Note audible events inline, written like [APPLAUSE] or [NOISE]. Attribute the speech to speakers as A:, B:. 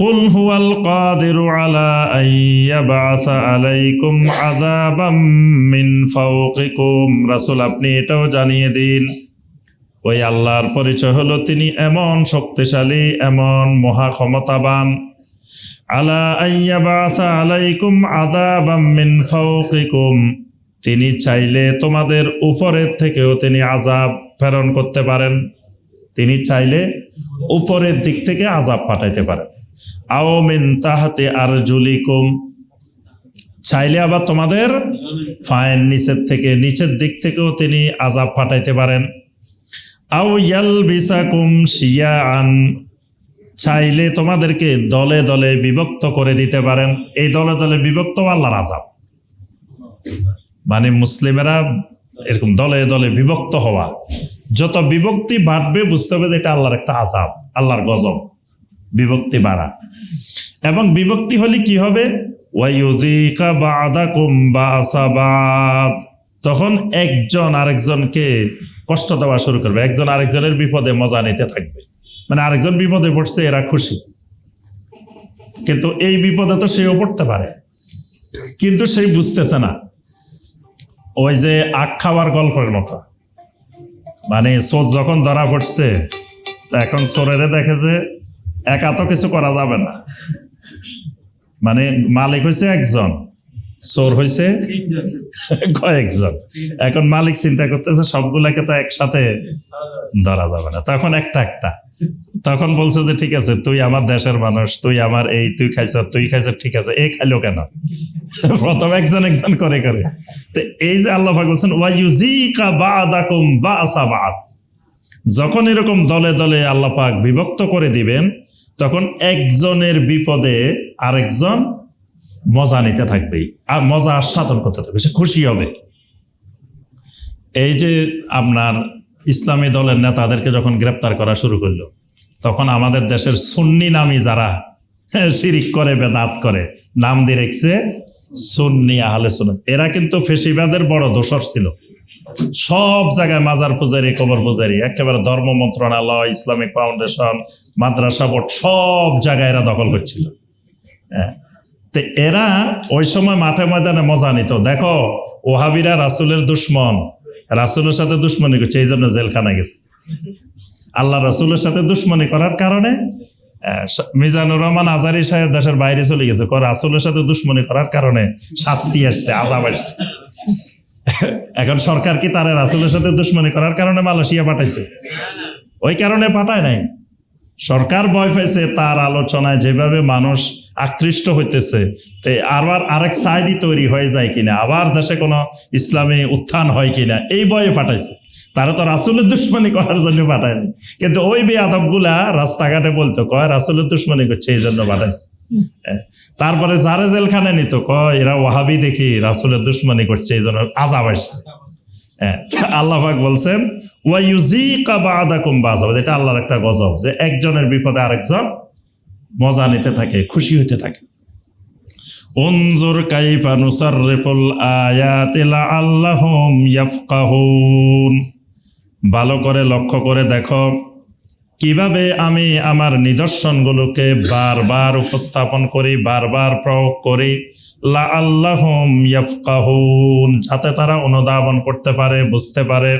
A: قل هو القادر على أن يبعث عليكم عذابا من فوقكم রাসূল আপনি এটাও জানিয়ে দিন ওই আল্লাহর পরিচয় হলো তিনি এমন শক্তিশালী এমন মহা ক্ষমতাবান আলা আইয়াবাসা আলাইকুম আযাবাম মিন ফাওকিকুম তিনি চাইলে তোমাদের উপরের থেকেও তিনি আজাব প্রেরণ করতে পারেন তিনি চাইলে উপরের দিক থেকে আজাব পাঠাইতে পারেন আও মিন তাহাতে আর জুলিকুম চাইলে আবার তোমাদের ফায়ের নিচের থেকে, নিচের দিক থেকেও তিনি আজাব পাঠাইতে পারেন। আও ইয়াল বিসাকুম শিয়াআন। চাইলে তোমাদেরকে দলে দলে বিভক্ত করে দিতে পারেন। এই দলে দলে বিভক্ত আল্লাহর আজাব মানে মুসলিমেরা এরকম দলে দলে বিভক্ত হওয়া। যত বিভক্তি বাড়বে বুঝতে হবে যে এটা আল্লাহর একটা আজাব আল্লাহর গজব। বিভক্তি বাড়া। এবং বিভক্তি হলে কি হবে? তখন একজন আরেকজনকে কষ্ট দেওয়া শুরু করবে। একজন আরেকজনের বিপদে মজা নিতে থাকবে। মানে আরেকজন বিপদে পড়ছে, এরা খুশি। কিন্তু এই বিপদে তো সেও পড়তে পারে। কিন্তু সেই বুঝতেছে না। ওই যে আখ খাওয়ার গল্পের মতো। মানে চোর যখন ধরা পড়ছে এখন চোরেরে দেখে যে একা তো কিছু করা যাবে না। মানে মালিক হয়েছে একজন, চোর হয়েছে [LAUGHS] কয়েকজন। এখন মালিক চিন্তা করতেছে সবগুলাকে তো একসাথে ধরা যাবে না। তখন একটা একটা। তখন বলছে যে, ঠিক আছে, তুই আমার দেশের মানুষ, তুই আমার এই, তুই খাইছ তুই খাইছ, ঠিক আছে এই খাইলো কেন? [LAUGHS] প্রথম একজন একজন করে করে। তো এই যে আল্লাহ বলছেন ওয়াইউজিকা বাদাকুম বাসা বাদ। যখন এরকম দলে দলে আল্লাহ পাক বিভক্ত করে দিবেন তখন একজনের বিপদে আরেকজন মজা নিতে থাকবেই আর মজা আস্বাদন করতে থাকবে। সে খুশি হবে। এই যে আপনার ইসলামী দলের নেতাদেরকে যখন গ্রেপ্তার করা শুরু করল, তখন আমাদের দেশের সুন্নি নামি যারা শিরিক করে, বেদাত করে, নাম দিয়ে রেখছে সুন্নি আহলে সুন্নত। এরা কিন্তু ফেসিবাদের বড় দোষর ছিল। সব জায়গায় মাজার পূজারি, কবর পূজারি, একেবারে ধর্ম মন্ত্রণালয়, ইসলামিক ফাউন্ডেশন, মাদ্রাসা বোর্ড, সব জায়গায় এরা দখল করছিল। হ্যাঁ। তো এরা ওই সময় মাঠে ময়দানে মজা নিত। দেখো, ওহাবিরা রাসুলের দুশ্মন। রাসুলের সাথে দুশ্মনী করছে, এই জন্য জেলখানা গেছে। আল্লাহ রাসুলের সাথে দুশ্মনী করার কারণে মিজানুর রহমান আজারি সাহেব দেশের বাইরে চলে গেছে। রাসুলের সাথে দুশ্মনী করার কারণে শাস্তি আসছে আজাব আসছে। এখন সরকার কি তারা রাসুলের সাথে দুশ্মনী করার কারণে মালয়েশিয়া পাঠাইছে? ওই কারণে পাঠায় নাই। সরকার ভয় পেয়েছে তার আলোচনায় যেভাবে মানুষ আকৃষ্ট হইতেছে, তো আবার আরেক সাইদি তৈরি হয়ে যায় কিনা, আবার দেশে কোনো ইসলামী উত্থান হয় কিনা, এই ভয়ে পাঠাইছে। তারা তো রাসুলের দুশ্মনী করার জন্য পাঠায়নি। কিন্তু ওই বেয়াদবগুলা রাস্তাঘাটে বলতো, কয় রাসুলের দুশ্মনী করছে, এই জন্য পাঠাইছে। তারপরে যারা জেলখানে নিত, কয়, এরা ওয়াহাবি দেখি রাসুলের দুশ্মনী করছে, এই জন্য আজাব আসছে। আল্লাহ পাক বলছেন আল্লাহর একটা গজব যে একজনের বিপদে আরেকজন মজা নিতে থাকে, খুশি হতে থাকে। উনজুর কাইফা নুসাররিফুল আয়াতি লাআল্লাহুম ইয়াফকাহুন। ভালো করে লক্ষ্য করে দেখো কীভাবে আমি আমার নিদর্শনগুলোকে বারবার উপস্থাপন করি, বারবার প্রয়োগ করি? লা আল্লাহম ইয়াফকাহুন, যাতে তারা অনুধাবন করতে পারে, বুঝতে পারে।